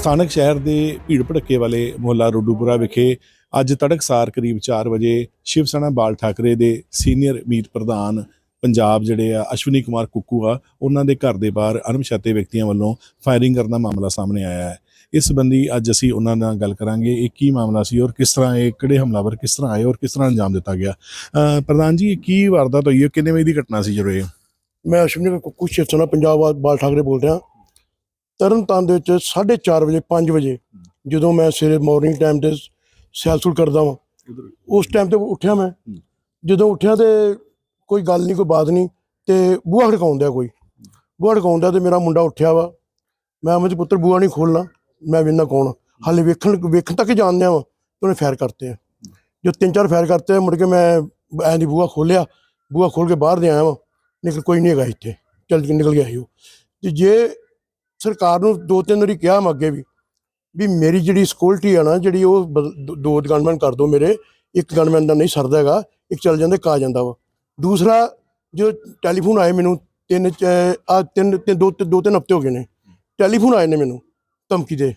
ਸਥਾਨਕ ਸ਼ਹਿਰ ਦੇ ਭੀੜ ਭੜੱਕੇ ਵਾਲੇ ਮੁਹੱਲਾ ਰੋਡੂਪੁਰਾ ਵਿਖੇ ਅੱਜ ਤੜਕਸਾਰ ਕਰੀਬ 4 ਵਜੇ ਸ਼ਿਵ ਸੈਨਾ ਬਾਲ ਠਾਕਰੇ ਦੇ ਸੀਨੀਅਰ ਮੀਤ ਪ੍ਰਧਾਨ ਪੰਜਾਬ ਜਿਹੜੇ ਆ, ਅਸ਼ਵਨੀ ਕੁਮਾਰ ਕੁੱਕੂ ਆ, ਉਹਨਾਂ ਦੇ ਘਰ ਦੇ ਬਾਹਰ ਅਣਪਛਾਤੇ ਵਿਅਕਤੀਆਂ ਵੱਲੋਂ ਫਾਇਰਿੰਗ ਕਰਨ ਦਾ ਮਾਮਲਾ ਸਾਹਮਣੇ ਆਇਆ ਹੈ। ਇਸ ਸੰਬੰਧੀ ਅੱਜ ਅਸੀਂ ਉਹਨਾਂ ਨਾਲ ਗੱਲ ਕਰਾਂਗੇ, ਇਹ ਕੀ ਮਾਮਲਾ ਸੀ ਔਰ ਕਿਸ ਤਰ੍ਹਾਂ ਇਹ, ਕਿਹੜੇ ਹਮਲਾਵਰ ਕਿਸ ਤਰ੍ਹਾਂ ਆਏ ਔਰ ਕਿਸ ਤਰ੍ਹਾਂ ਅੰਜਾਮ ਦਿੱਤਾ ਗਿਆ? ਪ੍ਰਧਾਨ ਜੀ ਕੀ ਵਾਰਦਾਤ ਹੋਈ ਹੈ? ਕਿੰਨੇ ਵਜੇ ਦੀ ਘਟਨਾ ਸੀ ਜਦੋਂ ਇਹ? ਮੈਂ ਅਸ਼ਵਨੀ ਕੁੱਕੂ ਸ਼ਿਵਸਨਾ ਪੰਜਾਬ ਬਾ- ਬਾਲ ਠਾਕਰੇ ਬੋਲ ਰਿਹਾ। ਤਰਨਤਾਰਨ ਦੇ ਵਿੱਚ 4:30 ਵਜੇ 5 ਵਜੇ ਜਦੋਂ ਮੈਂ ਸਵੇਰੇ ਮਾਰਨਿੰਗ ਟਾਈਮ ਤੇ ਸੈਲਸੂਲ ਕਰਦਾ ਵਾਂ ਉਸ ਟਾਈਮ ਤੇ ਉੱਠਿਆ ਮੈਂ। ਜਦੋਂ ਉੱਠਿਆ ਤੇ ਕੋਈ ਗੱਲ ਨਹੀਂ ਕੋਈ ਬਾਤ ਨਹੀਂ ਤੇ ਬੂਹਾ ਖੜਕਾਉਣ ਡਿਆ ਕੋਈ। ਬੂਹਾ ਖੜਕਾਉਣ ਡਿਆ ਤੇ ਮੇਰਾ ਮੁੰਡਾ ਉੱਠਿਆ ਵਾ। ਮੈਂ ਮੇਰੇ ਪੁੱਤਰ ਬੂਹਾ ਨਹੀਂ ਖੋਲਣਾ ਮੈਂ ਵੇਖਣਾ ਕੌਣ ਹਾਲੇ ਵੇਖਣ ਵੇਖਣ ਤੱਕ ਜਾਣਦੇ ਆ ਉਹਨੇ ਫਾਇਰ ਕਰਤੇ ਆ। ਜੋ ਤਿੰਨ ਚਾਰ ਫਾਇਰ ਕਰਤੇ ਆ, ਮੁੜ ਕੇ ਮੈਂ ਐਂ ਦੀ ਬੂਹਾ ਖੋਲਿਆ ਬੂਹਾ ਖੋਲ ਕੇ ਬਾਹਰ ਦੇ ਆਇਆ ਵਾਂ। ਨਿਕਲ ਕੋਈ ਨਹੀਂ ਹੈਗਾ ਇੱਥੇ। ਚੱਲ ਨਿਕਲ ਗਿਆ ਸੀ ਉਹ। ਤੇ ਜੇ ਸਰਕਾਰ ਨੂੰ ਦੋ ਤਿੰਨ ਵਾਰੀ ਕਿਹਾ ਮੈਂ ਅੱਗੇ ਵੀ ਵੀ ਮੇਰੀ ਜਿਹੜੀ ਸਿਕਿਉਰਿਟੀ ਆ ਨਾ, ਜਿਹੜੀ ਉਹ ਬਦ- ਦੋ- ਦੋ ਗਨਮੈਨ ਕਰ ਦੋ ਮੇਰੇ, ਇੱਕ ਗਨਮੈਨ ਦਾ ਨਹੀਂ ਸਰਦਾ ਹੈਗਾ, ਇੱਕ ਚੱਲ ਜਾਂਦੇ ਕਾ ਜਾਂਦਾ ਵਾ। ਦੂਸਰਾ ਜੋ ਟੈਲੀਫੋਨ ਆਏ ਮੈਨੂੰ, ਤਿੰਨ ਆ ਤਿੰਨ, ਤਿੰਨ- ਦੋ ਦੋ, ਤਿੰਨ ਹਫ਼ਤੇ ਹੋ ਗਏ ਨੇ ਟੈਲੀਫੋਨ ਆਏ ਨੇ ਮੈਨੂੰ, ਧਮਕੀ ਦੇ।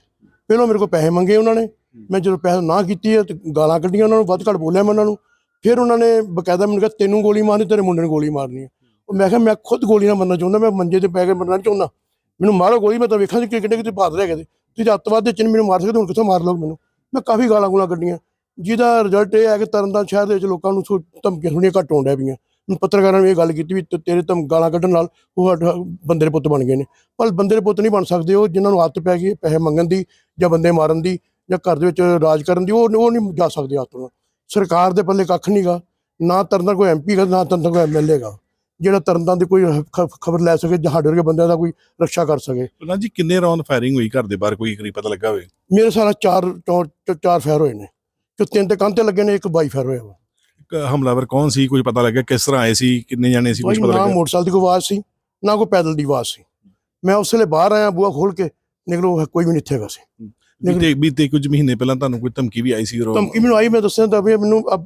ਪਹਿਲਾਂ ਮੇਰੇ ਕੋਲ ਪੈਸੇ ਮੰਗੇ ਉਹਨਾਂ ਨੇ, ਮੈਂ ਜਦੋਂ ਪੈਸੇ ਨਾ ਕੀਤੀ ਹੈ ਤੇ ਗਾਲਾਂ ਕੱਢੀਆਂ ਉਹਨਾਂ ਨੂੰ, ਵੱਧ ਘੱਟ ਬੋਲਿਆ ਮੈਂ ਉਹਨਾਂ ਨੂੰ। ਫਿਰ ਉਹਨਾਂ ਨੇ ਬਕਾਇਦਾ ਮੈਨੂੰ ਕਿਹਾ, ਤੈਨੂੰ ਗੋਲੀ ਮਾਰਨੀ, ਤੇਰੇ ਮੁੰਡੇ ਨੂੰ ਗੋਲੀ ਮਾਰਨੀ ਹੈ ਉਹ ਮੈਂ ਕਿਹਾ, ਮੈਂ ਖੁਦ ਗੋਲੀ ਨਾ ਮਰਨਾ ਚਾਹੁੰਦਾ, ਮੈਂ ਮੰਜੇ ਤੇ ਪੈ ਕੇ ਮਰਨਾ ਚਾਹੁੰਦਾ। ਮੈਨੂੰ ਮਾਰੋ ਗੋਲੀ, ਮੈਂ ਤਾਂ ਵੇਖਾਂ ਕਿ ਕਿੱਡੇ ਕਿਤੇ ਬਾਦ ਰਹਿ ਗਏ ਤੁਸੀਂ ਅੱਤਵਾਦ ਦੇ ਚਿੰਨ ਮੈਨੂੰ ਮਾਰ ਸਕਦੇ ਹੁਣ ਕਿੱਥੋਂ ਮਾਰ ਲਓ ਮੈਨੂੰ? ਮੈਂ ਕਾਫੀ ਗਾਲਾਂ ਗੂਲਾਂ ਕੱਢੀਆਂ। ਜਿਹਦਾ ਰਿਜ਼ਲਟ ਇਹ ਹੈ ਕਿ ਤਰਨਤਾਰਨ ਸ਼ਹਿਰ ਦੇ ਵਿੱਚ ਲੋਕਾਂ ਨੂੰ ਸੋ- ਧਮਕੀਆਂ ਸੁਣੀਆਂ ਘੱਟ ਹੋਣ ਡੈ ਪਈਆਂ। ਹੁਣ ਪੱਤਰਕਾਰਾਂ ਨੇ ਇਹ ਗੱਲ ਕੀਤੀ ਵੀ ਤੇਰੇ ਧਮ ਗਾਲਾਂ ਕੱਢਣ ਨਾਲ ਉਹ ਬੰਦੇ ਦੇ ਪੁੱਤ ਬਣ ਗਏ ਨੇ। ਪਰ ਬੰਦੇ ਦੇ ਪੁੱਤ ਨਹੀਂ ਬਣ ਸਕਦੇ ਉਹ, ਜਿਨ੍ਹਾਂ ਨੂੰ ਆਦਤ ਪੈ ਗਈ ਪੈਸੇ ਮੰਗਣ ਦੀ ਜਾਂ ਬੰਦੇ ਮਾਰਨ ਦੀ ਜਾਂ ਘਰ ਦੇ ਵਿੱਚ ਰਾਜ ਕਰਨ ਦੀ, ਉਹ ਉਹ ਨਹੀਂ ਜਾ ਸਕਦੇ ਆਦਤ ਨਾਲ ਸਰਕਾਰ ਦੇ ਪੱਲੇ ਕੱਖ ਨਹੀਂਗਾ ਨਾ ਤਰਨਤਾਰਨ ਕੋਈ ਐਮਪੀ ਗਾ, ਨਾ ਤਰਨਤਾਰਨ ਕੋਈ ਐਮਐਲਏ ਗਾ। ਜਿਹੜਾ ਤਰਨਤਾਰਨ ਦੀ ਕੋਈ ਖਬਰ ਲੈ ਸਕੇ ਜਾਂ ਸਾਡੇ ਵਰਗੇ ਬੰਦਿਆਂ ਦਾ ਕੋਈ ਰੱਖਿਆ ਕਰ ਸਕੇ। ਪ੍ਰਧਾਨ ਜੀ ਕਿੰਨੇ ਰੌਂਦ ਫਾਇਰਿੰਗ ਹੋਈ ਘਰ ਦੇ ਬਾਹਰ ਕੋਈ ਕਰੀ ਪਤਾ ਲੱਗਾ ਹੋਵੇ? ਮੇਰੇ ਸਾਰਾ ਚਾਰ ਚਾਰ ਫੈਰ ਹੋਏ ਨੇ। ਕਿ ਤਿੰਨ ਤੇ ਕੰਨ ਤੇ ਲੱਗੇ ਨੇ ਇੱਕ ਬਾਈ ਫੈਰ ਹੋਇਆ ਵਾ। ਇੱਕ ਹਮਲਾਵਰ ਕੌਣ ਸੀ ਕੁਝ ਪਤਾ ਲੱਗਾ ਕਿਸ ਤਰ੍ਹਾਂ ਆਏ ਸੀ ਕਿੰਨੇ ਜਾਣੇ ਸੀ ਕੁਝ ਪਤਾ ਨਾ ਲੱਗਾ? ਮੋਟਰਸਾਈਕਲ ਦੀ ਕੋਈ ਆਵਾਜ਼ ਸੀ ਨਾ ਕੋਈ ਪੈਦਲ ਦੀ ਆਵਾਜ਼ ਸੀ। ਮੈਂ ਉਸ ਵੇਲੇ ਬਾਹਰ ਆਇਆ ਬੂਹਾ ਖੋਲ ਕੇ ਨਿਕਲੋ ਕੋਈ ਵੀ ਨਹੀਂ ਇੱਥੇ ਹੈਗਾ ਸੀ। ਬੀਤੇ ਬੀਤੇ ਕੁਝ ਮਹੀਨੇ ਪਹਿਲਾਂ ਤੁਹਾਨੂੰ ਕੋਈ ਧਮਕੀ ਵੀ ਆਈ ਸੀ ਧਮਕੀ ਮੈਨੂੰ ਆਈ ਮੈਂ ਦੱਸਿਆ ਤਾਂ ਵੀ ਮੈਨੂੰ ਅਬ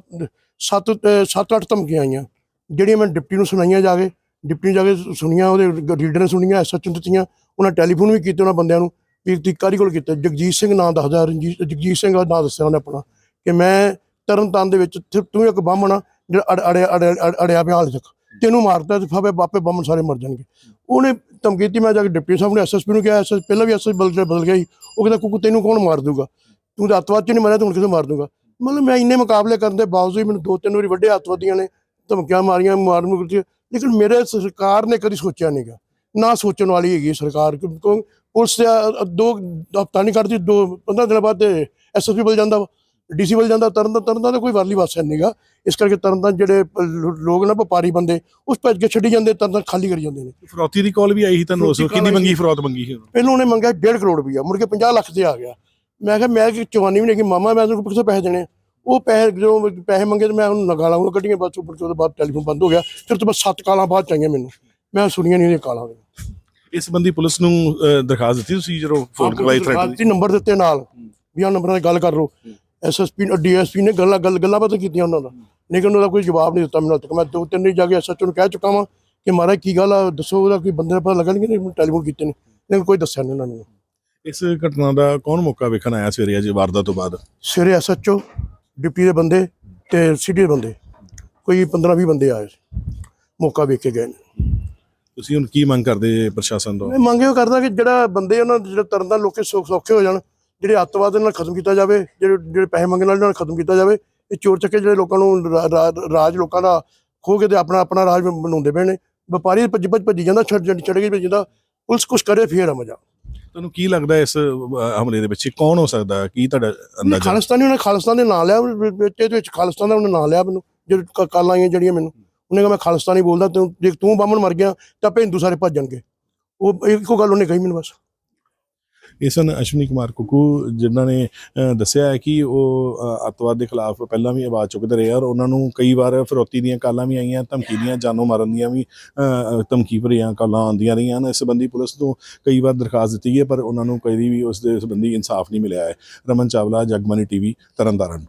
ਸੱਤ ਅ, ਸੱਤ ਅੱਠ ਧਮਕੀਆਂ ਆਈਆਂ। ਜਿਹੜੀਆਂ ਮੈਂ ਡਿਪਟੀ ਨੂੰ ਸੁਣਾਈਆਂ ਜਾ ਕੇ ਡਿਪਟੀ ਨੂੰ ਜਾ ਕੇ ਸੁਣੀਆਂ, ਉਹਦੇ ਰੀਡਰ ਨੇ ਸੁਣੀਆਂ ਐਸਐਚ ਨੂੰ ਦਿੱਤੀਆਂ ਉਹਨਾਂ ਟੈਲੀਫੋਨ ਵੀ ਕੀਤੇ ਉਹਨਾਂ ਬੰਦਿਆਂ ਨੂੰ, ਵੀ ਤੁਸੀਂ ਤੀਕਾਰੀ ਕੋਲ ਕੀਤਾ, ਜਗਜੀਤ ਸਿੰਘ ਨਾਂ ਦੱਸਦਾ, ਰਣਜੀਤ, ਜਗਜੀਤ ਸਿੰਘ ਦਾ ਨਾਂ ਦੱਸਿਆ ਉਹਨੇ ਆਪਣਾ, ਕਿ ਮੈਂ ਤਰਨਤਾਰਨ ਦੇ ਵਿੱਚ ਤੂੰ ਇੱਕ ਬਾਹਮਣ ਆ ਜਿਹੜਾ ਅੜ- ਅੜਿਆ ਅੜਿਆ ਅੜਿਆ ਪਿਆ ਹਾਲੇ ਤੱਕ ਤੈਨੂੰ ਮਾਰਦਾ ਤੇ ਫਾਵੇ ਬਾਪੇ ਬਾਹਮਣ ਸਾਰੇ ਮਰ ਜਾਣਗੇ। ਉਹਨੇ ਧਮਕੀ ਮੈਂ ਜਾ ਕੇ ਡਿਪਟੀ ਸਾਹਿਬ ਨੇ ਐਸਐਸਪੀ ਨੂੰ ਕਿਹਾ ਐਸਐਸ ਪਹਿਲਾਂ ਵੀ ਐਸਐਸ ਬਦਲ ਬਦਲ ਗਿਆ ਸੀ, ਉਹ ਕਹਿੰਦਾ, ਕੁੱਕੂ ਤੈਨੂੰ ਕੌਣ ਮਾਰ ਦੂਗਾ ਤੂੰ ਤਾਂ ਅੱਤਵਾਦ ਚ ਨਹੀਂ ਮਰਿਆ, ਤੂੰ ਹੁਣ ਕਿਦੋਂ ਮਾਰ ਦੂਗਾ ਮਤਲਬ ਮੈਂ ਇੰਨੇ ਮੁਕਾਬਲੇ ਕਰਨ ਦੇ ਬਾਵਜੂਦ ਮੈਨੂੰ ਦੋ ਤਿੰਨ ਵਾਰੀ ਵੱਡੇ ਅੱਤਵਾਦੀਆਂ ਨੇ ਧਮਕੀਆਂ ਮਾਰੀਆਂ ਮਾਰਨ ਨੂੰ ਕੀਤੀ ਲੇਕਿਨ ਮੇਰੇ ਸਰਕਾਰ ਨੇ ਕਦੀ ਸੋਚਿਆ ਨਹੀਂਗਾ ਨਾ ਸੋਚਣ ਵਾਲੀ ਹੈਗੀ ਸਰਕਾਰ ਕਿਉਂ- ਕਿਉਂ ਪੁਲਿਸ ਦਾ ਹਫ਼ਤਾ ਨਹੀਂ ਕੱਢਦੀ ਦੋ 15 ਦਿਨਾਂ ਬਾਅਦ ਐਸਐਸਪੀ ਬਲ ਜਾਂਦਾ ਡੀਸੀ ਬਲ ਜਾਂਦਾ ਤਰਨ ਦਾ ਤਰਨ ਦਾ ਕੋਈ ਵਾਰਲੀ ਵਾਸਾ ਨਹੀਂਗਾ ਇਸ ਕਰਕੇ ਤਰਨ ਦਾ ਜਿਹੜੇ ਲੋਕ ਨਾ ਵਪਾਰੀ ਬੰਦੇ ਉਸ ਭੱਜ ਕੇ ਛੱਡੀ ਜਾਂਦੇ ਤਰਨ ਖਾਲੀ ਕਰੀ ਜਾਂਦੇ ਨੇ। ਫਰੌਤੀ ਦੀ ਕਾਲ ਵੀ ਆਈ ਸੀ ਤੁਹਾਨੂੰ ਉਸ ਕਿੰਨੀ ਮੰਗੀ ਫਰੌਤ ਮੰਗੀ ਸੀ ਉਹਨੂੰ? ਪਹਿਲਾਂ ਉਹਨੇ ਮੰਗਿਆ 1.5 ਕਰੋੜ ਰੁਪਈਆ ਮੁੜ ਕੇ 50 ਲੱਖ ਤੇ ਆ ਗਿਆ। ਮੈਂ ਕਿਹਾ ਮੈਂ ਕਿ ਚਵਾਨੀ ਵੀ ਨਹੀਂ ਕਿ ਮਾਮਾ ਮੈਂ ਤੈਨੂੰ ਕਿੱਥੋਂ ਪੈਸੇ ਦੇਣੇ? ਉਹ ਪੈਸੇ ਜਦੋਂ ਪੈਸੇ ਮੰਗੇ ਤੇ ਮੈਂ ਉਹਨੂੰ ਗਾਲਾਂ ਉਹ ਕੱਢੀਆਂ ਬਸ ਉੱਪਰ ਤੋਂ ਬਾਅਦ ਟੈਲੀਫੋਨ ਬੰਦ ਹੋ ਗਿਆ। ਫਿਰ ਤੋਂ ਬਸ ਸੱਤ ਕਾਲਾਂ ਬਾਅਦ ਚਾਹੀਆਂ ਮੈਨੂੰ। ਮੈਂ ਸੁਣੀਆਂ ਨਹੀਂ ਇਹ ਕਾਲਾਂ ਇਸ ਸੰਬੰਧੀ ਪੁਲਿਸ ਨੂੰ ਦਰਖਾਸਤ ਦਿੱਤੀ ਤੁਸੀਂ ਜਦੋਂ ਫੋਨ ਕਰਵਾਈ ਥ੍ਰੈਟ ਦੀ ਨੰਬਰ ਦਿੱਤੇ ਨਾਲ। ਵੀ ਆ ਨੰਬਰਾਂ 'ਤੇ ਗੱਲ ਕਰ ਲਓ। ਐਸਐਸਪੀ ਡੀਐਸਪੀ ਨੇ ਗੱਲਾਂ ਗੱਲ ਗੱਲਾਂ ਬਾਤਾਂ ਕੀਤੀਆਂ ਉਹਨਾਂ ਦਾ ਲੇਕਿਨ ਉਹਦਾ ਕੋਈ ਜਵਾਬ ਨਹੀਂ ਦਿੱਤਾ ਮੈਨੂੰ ਤੱਕ। ਮੈਂ ਦੋ ਤਿੰਨ ਜਾ ਕੇ ਐਸਐਚਓ ਨੂੰ ਕਹਿ ਚੁੱਕਾ ਵਾਂ ਕਿ ਮਹਾਰਾਜ ਕੀ ਗੱਲ ਆ ਦੱਸੋ ਉਹਦਾ ਕੋਈ ਬੰਦੇ ਪਤਾ ਲੱਗਾ ਨਹੀਂ ਟੈਲੀਫੋਨ ਕੀਤੇ ਨੇ। ਲੇਕਿਨ ਕੋਈ ਦੱਸਿਆ ਨਹੀਂ ਉਹਨਾਂ ਨੇ। ਇਸ ਘਟਨਾ ਦਾ ਕੌਣ ਮੌਕਾ ਵੇਖਣ ਆਇਆ ਸਵੇਰੇ ਅੱਜ ਵਾਰਦਾਤ ਤੋਂ ਬਾਅਦ? ਸਵੇਰੇ ਐਸਐਚਓ ਡਿਪਟੀ ਦੇ ਬੰਦੇ ਤੇ ਸਿਟੀ ਦੇ ਬੰਦੇ। ਕੋਈ 15 20 ਬੰਦੇ ਆਏ ਮੌਕਾ ਵੇਖ ਕੇ ਗਏ ਨੇ। ਤੁਸੀਂ ਹੁਣ ਕੀ ਮੰਗ ਕਰਦੇ ਪ੍ਰਸ਼ਾਸਨ ਤੋਂ? ਮੈਂ ਮੰਗ ਇਹ ਕਰਦਾ ਕਿ ਜਿਹੜਾ ਬੰਦੇ ਉਹਨਾਂ ਦੇ ਜਿਹੜੇ ਤਰਨ ਦਾ ਲੋਕੇ ਸੌਖ ਸੌਖੇ ਹੋ ਜਾਣ ਜਿਹੜੇ ਅੱਤਵਾਦ ਨਾਲ ਖਤਮ ਕੀਤਾ ਜਾਵੇ ਜਿਹੜੇ ਜਿਹੜੇ ਪੈਸੇ ਮੰਗਣ ਵਾਲੇ ਨਾਲ ਖਤਮ ਕੀਤਾ ਜਾਵੇ ਇਹ ਚੋਰ ਚੱਕੇ ਜਿਹੜੇ ਲੋਕਾਂ ਨੂੰ ਰਾਜ ਲੋਕਾਂ ਦਾ ਖੋ ਕੇ ਤੇ ਆਪਣਾ ਆਪਣਾ ਰਾਜ ਬਣਾਉਂਦੇ ਪਏ ਨੇ। ਵਪਾਰੀ ਭੱਜ ਭੱਜ ਭੱਜੀ ਜਾਂਦਾ ਛੱਡ ਛੱਡ ਕੇ ਭੱਜੀ ਜਾਂਦਾ ਪੁਲਿਸ ਕੁਛ ਕਰੇ ਫੇਰ ਆ ਮਜ਼ਾ। ਤੁਹਾਨੂੰ ਕੀ ਲੱਗਦਾ ਇਸ ਅਹ, ਹਮਲੇ ਦੇ ਪਿੱਛੇ ਕੌਣ ਹੋ ਸਕਦਾ? ਕੀ ਤੁਹਾਡਾ ਅੰਦਾਜ਼ਾ? ਖਾਲਿਸਤਾਨੀ ਉਹਨੇ ਖਾਲਿਸਤਾਨ ਦੇ ਨਾਂ ਲਿਆ ਵਿੱਚ ਇਹਦੇ ਵਿੱਚ ਖਾਲਿਸਤਾਨ ਦਾ ਉਹਨੇ ਨਾਂ ਲਿਆ ਮੈਨੂੰ ਜਿਹੜੇ ਕਾਲਾਂ ਆਈਆਂ ਜਿਹੜੀਆਂ ਮੈਨੂੰ। ਉਹਨੇ ਕਿਹਾ ਮੈਂ ਖਾਲਿਸਤਾਨੀ ਬੋਲਦਾ ਤੂੰ ਜੇ ਤੂੰ ਬਾਹਮਣ ਮਰ ਗਿਆ ਤਾਂ ਆਪੇ ਹਿੰਦੂ ਸਾਰੇ ਭੱਜ ਜਾਣਗੇ। ਉਹ ਇੱਕੋ ਗੱਲ ਉਹਨੇ ਕਹੀ ਮੈਨੂੰ ਬਸ। ਇਹ ਸਨ ਅਸ਼ਵਨੀ ਕੁਮਾਰ ਕੁਕੂ ਜਿਨ੍ਹਾਂ ਨੇ ਦੱਸਿਆ ਹੈ ਕਿ ਉਹ ਅਹ, ਅੱਤਵਾਦ ਦੇ ਖਿਲਾਫ ਪਹਿਲਾਂ ਵੀ ਆਵਾਜ਼ ਚੁੱਕਦੇ ਰਹੇ ਔਰ ਉਹਨਾਂ ਨੂੰ ਕਈ ਵਾਰ ਫਰੋਤੀ ਦੀਆਂ ਕਾਲਾਂ ਵੀ ਆਈਆਂ ਧਮਕੀ ਦੀਆਂ ਜਾਨੋਂ ਮਾਰਨ ਦੀਆਂ ਵੀ ਧਮਕੀ ਭਰੀਆਂ ਕਾਲਾਂ ਆਉਂਦੀਆਂ ਰਹੀਆਂ ਹਨ। ਇਸ ਸੰਬੰਧੀ ਪੁਲਿਸ ਤੋਂ ਕਈ ਵਾਰ ਦਰਖਾਸਤ ਦਿੱਤੀ ਹੈ ਪਰ ਉਹਨਾਂ ਨੂੰ ਕਦੀ ਵੀ ਉਸ ਦੇ ਸੰਬੰਧੀ ਇਨਸਾਫ ਨਹੀਂ ਮਿਲਿਆ ਹੈ। ਰਮਨ ਚਾਵਲਾ ਜਗਮਨੀ ਟੀਵੀ ਤਰਨਤਾਰਨ।